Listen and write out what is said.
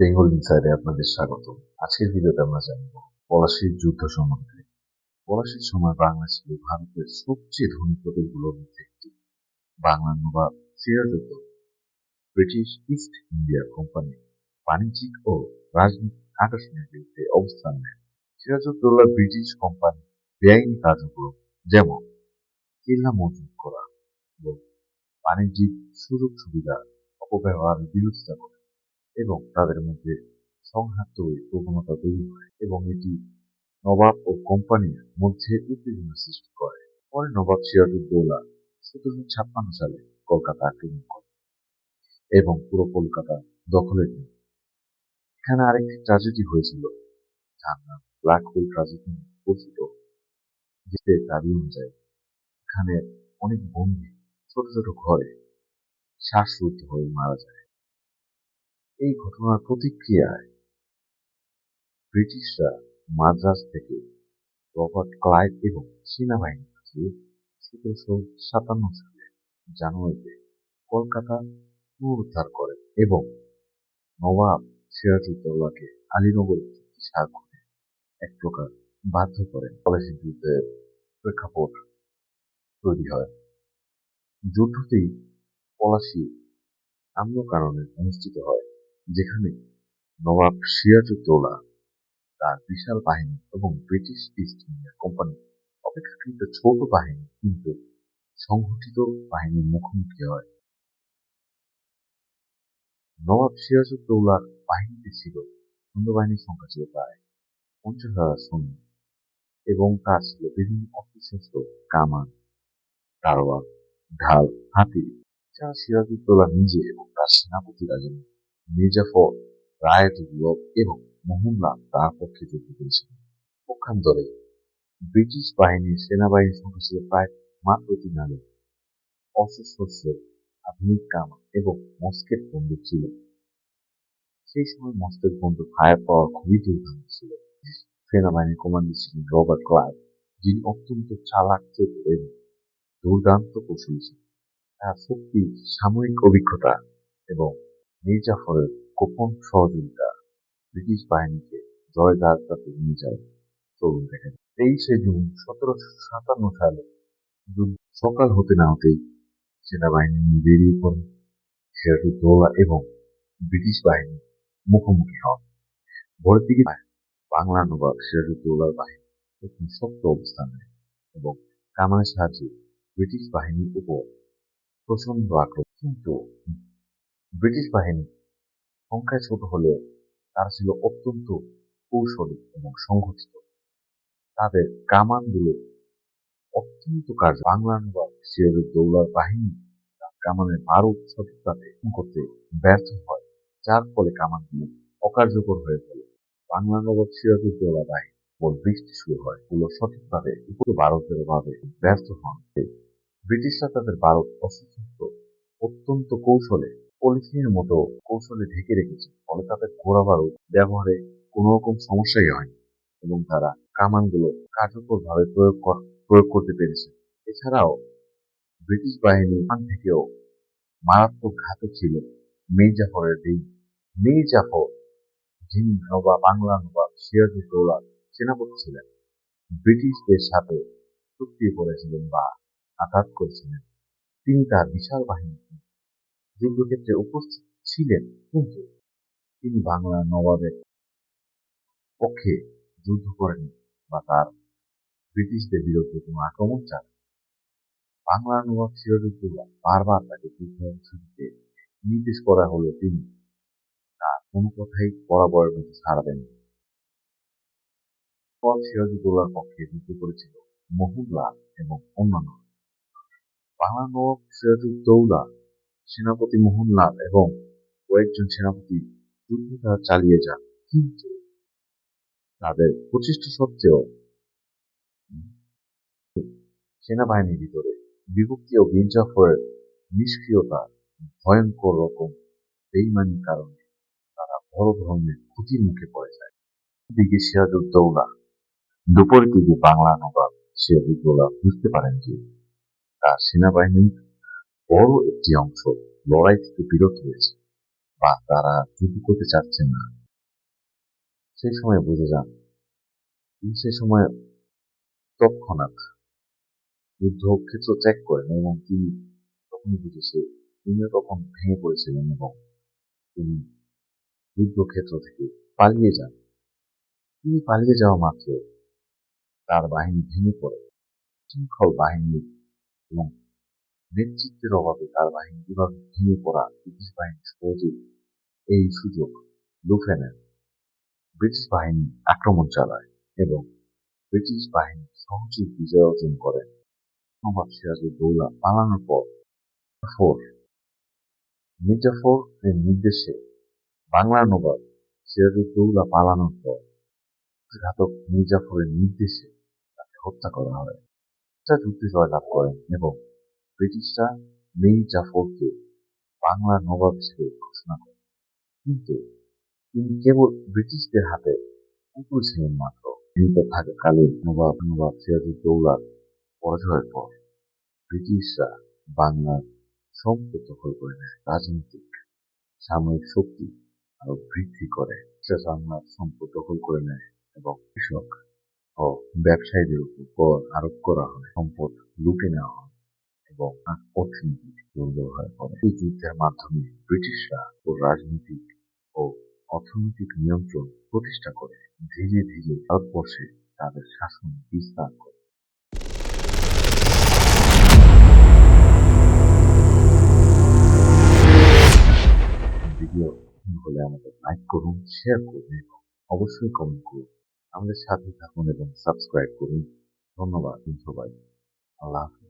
বেঙ্গল ইনসাইডে আপনাদের স্বাগত। আজকের ভিডিওতে আমরা জানব পলাশির যুদ্ধ সম্বন্ধে। পলাশির সময় বাংলা ছিল ভারতের সবচেয়ে ধনী প্রদেশগুলোর মধ্যে একটি। বাংলার nawab Siraj-ud-Daulah, British East India Company বাণিজ্যিক ও রাজনৈতিক আকর্ষণের বিরুদ্ধে অবস্থান নেন সিরাজউদ্দৌলা ব্রিটিশ কোম্পানি বেআইনি কার্যক্রম যেমন কেল্লা মজুত করা এবং বাণিজ্যিক সুযোগ সুবিধা অপব্যবহারের বিরোধিতা করে। এবং তাদের মধ্যে সংঘাত তৈরির প্রবণতা তৈরি হয় এবং এটি নবাব ও কোম্পানির মধ্যে উত্তেজনা সৃষ্টি করে। পরে নবাব সিরাজউদ্দৌলা সতেরোশো ছাপ্পান্ন সালে কলকাতা আক্রমণ করে এবং পুরো কলকাতা দখলে নেন। এখানে আরেকটি ট্রাজেডি হয়েছিল, যার নাম ব্ল্যাক হোল ট্রাজেডি পরিচিত যেতে দাবি অনুযায়ী এখানে অনেক বন্দী ছোট ছোট ঘরে শ্বাসরুদ্ধ হয়ে মারা যায়। এই ঘটনার প্রতিক্রিয়ায় ব্রিটিশরা মাদ্রাজ থেকে রবার্ট ক্লাইভ এবং সেনাবাহিনী পাঠিয়ে সতেরোশো সাতান্ন সালে জানুয়ারিতে কলকাতা পুনরুদ্ধার করে এবং নবাব সিরাজউদ্দৌলাকে আলীনগর স্বাক্ষরে এক প্রকার বাধ্য করেন। পলাশির যুদ্ধের প্রেক্ষাপট তৈরি হয়। যুদ্ধটি পলাশি আম্ন কারণে অনুষ্ঠিত হয়। যেখানে নবাব সিরাজউদ্দৌলা তার বিশাল বাহিনী এবং ব্রিটিশ ইস্ট ইন্ডিয়া কোম্পানি অপেক্ষাকৃত ছোট বাহিনী কিন্তু সংঘটিত বাহিনীর মুখোমুখি হয়। নবাব সিরাজউদ্দৌলার বাহিনীতে ছিল সৈন্যবাহিনীর সংখ্যা ছিল প্রায় পঞ্চাশ হাজার সৈন্য এবং তার ছিল বিভিন্ন অস্ত্রশস্ত্র, কামান তারোয়ার ঢাল, হাতি, যা সিরাজউদ্দৌলা নিজে এবং তার সেনাপতিরা যেন মির্জাফর রায়তুল্লভ এবং মোহনলাল তার পক্ষে যুদ্ধ করেছিলেন পক্ষান্তরে ব্রিটিশ বাহিনীর সেনাবাহিনীর সংখ্যা ছিল প্রায় মাত্র তিন হাজার। অস্ত্রশস্ত্র আধুনিক কামান এবং মস্কেট বন্দুক ছিল। সেই সময় মস্কেট বন্দুক ফায়ার পাওয়া খুবই দুর্দান্ত ছিল। সেনাবাহিনীর কমান্ডার ছিলেন রবার্ট ক্লাইভ যিনি অত্যন্ত চালাক, চতুর এবং দুর্দান্ত কৌশলী ছিলেন। তার শক্তি সাময়িক অভিজ্ঞতা এবং মির্জাফরের গোপন সহযোগিতা ব্রিটিশ বাহিনীকে জয় যাত্রাতে নিয়ে যায় চলুন দেখেন তেইশে জুন সতেরোশো সাতান্ন সালে সকাল হতে না হতেই সেনাবাহিনী নিয়ে বেরিয়ে পড়ে। সিরাজউদ্দৌলা এবং ব্রিটিশ বাহিনী মুখোমুখি হন। ভোরের দিকে বাংলা নবাব সিরাজউদ্দৌলার বাহিনী প্রথম শক্ত অবস্থান নেয় এবং কামানের সাহায্যে ব্রিটিশ বাহিনীর উপর প্রচণ্ড আক্রমণ। কিন্তু ব্রিটিশ বাহিনী সংখ্যায় ছোট হলেও তারা ছিল অত্যন্ত কৌশলী এবং সংঘটিত তাদের কামানগুলো অত্যন্ত কার্য বাংলা নবাব সিরাজউদ্দৌলার বাহিনী কামানের বারুদ সঠিকভাবে করতে ব্যর্থ হয়, যার ফলে কামানগুলো অকার্যকর হয়ে পড়ে। বাংলা নবাব সিরাজউদ্দৌলা বাহিনী বৃষ্টি শুরু হয়, এগুলো সঠিকভাবে উপর ভারতের অভাবে ব্যর্থ হন। ব্রিটিশরা তাদের ভারত অসুস্থ, অত্যন্ত কৌশলে পলিথিনের মতো কৌশলে ঢেকে রেখেছে। ফলে তাদের ঘোড়া ব্যবহারে কোনো রকম সমস্যাই হয়নি এবং তারা কামানগুলো কার্যকরভাবে প্রয়োগ প্রয়োগ করতে পেরেছে। এছাড়াও ব্রিটিশ বাহিনী থেকেও মারাত্মক ঘাতক ছিল মির্জাফরের দিন মির্জাফর, যিনি নবাব, বাংলা নবাব সিরাজউদ্দৌলার সেনাপতি ছিলেন, ব্রিটিশদের সাথে চুক্তি করেছিলেন বা আঘাত করেছিলেন। তিনি তার বিশাল বাহিনী যুদ্ধক্ষেত্রে উপস্থিত ছিলেন কিন্তু তিনি বাংলা নবাবের পক্ষে যুদ্ধ করেন বা তার ব্রিটিশদের বিরুদ্ধে কোনো আক্রমণ চান বাংলা নবাব সিরাজউদ্দৌলা বারবার তাকে যুদ্ধ অংশ নিতে নির্দেশ করা হলে তিনি তার কোনো কথাই বরাবরের মতো ছাড়া দেন নবাব সিরাজউদ্দৌলার পক্ষে যুদ্ধ করেছিল মোহনলাল এবং অন্যান্য। বাংলা নবাব সিরাজউদ্দৌলা সেনাপতি মোহনলাল এবং কয়েকজন সেনাপতি যুদ্ধ চালিয়ে যান, কিন্তু তাদের প্রচেষ্টা সত্ত্বেও সেনাবাহিনীর ভিতরে বিভক্তি ও মির্জাফরের নিষ্ক্রিয়তা, ভয়ঙ্কর রকম বেইমানির কারণে তারা বড় ধরনের ক্ষতির মুখে পড়ে যায়। দিকে সিরাজউদ্দৌলা, দুপুরের দিকে বাংলা নবাব সিরাজউদ্দৌলা বুঝতে পারেন যে তার সেনাবাহিনীর বড় একটি অংশ লড়াই থেকে বিরত হয়েছে বা তারা যুদ্ধ করতে চাচ্ছেন না। সেই সময় বুঝে যান, সে সময় তৎক্ষণাৎ যুদ্ধক্ষেত্র ত্যাগ করেন এবং তিনি তখনই বুঝেছে তিনিও তখন ভেঙে পড়েছিলেন এবং তিনি যুদ্ধক্ষেত্র থেকে পালিয়ে যান। তিনি পালিয়ে যাওয়া মাত্র তার বাহিনী ভেঙে পড়ে। শৃঙ্খল বাহিনী এবং নেতৃত্বের অভাবে তার বাহিনী কীভাবে ভেঙে পড়া ব্রিটিশ বাহিনী সহজেই এই সুযোগ লুফে নেন ব্রিটিশ বাহিনী আক্রমণ চালায় এবং ব্রিটিশ বাহিনী সহজেই বিজয় অর্জন করেন নবাব সিরাজউদ্দৌলা পালানোর পর ফোর মির্জাফর এর নির্দেশে বাংলার নবাব সিরাজউদ্দৌলা পালানোর পর ঘাতক মির্জাফরের নির্দেশে তাকে হত্যা করা হয় তা যুদ্ধে জয়লাভ করেন এবং ব্রিটিশরা মীর জাফরকে বাংলার নবাব হিসেবে ঘোষণা করে। কিন্তু তিনি কেবল ব্রিটিশদের হাতে কুকুর ছিলেন মাত্র। জীবিত থাকাকালে নবাব নবাব সিরাজউদ্দৌলার পরাজয়ের পর ব্রিটিশরা বাংলার সম্পদ দখল করে নেয়, রাজনৈতিক, সামরিক শক্তি আরও বৃদ্ধি করে। বাংলার সম্পদ দখল করে নেয় এবং কৃষক ও ব্যবসায়ীদের উপর কর আরোপ করা হয়, সম্পদ লুটে নেওয়া হয়। এবং অর্থনীতি দুর্বল হয়ে পড়ে এই যুদ্ধের মাধ্যমে ব্রিটিশরা ও রাজনৈতিক ও অর্থনৈতিক নিয়ন্ত্রণ প্রতিষ্ঠা করে। ধীরে ধীরে ভারতবর্ষে তাদের শাসন বিস্তার করে। হলে আমাদের লাইক করুন, শেয়ার করুন এবং অবশ্যই কমেন্ট করুন। আমাদের সাথে থাকুন এবং সাবস্ক্রাইব করুন। ধন্যবাদ সবাই আল্লাহ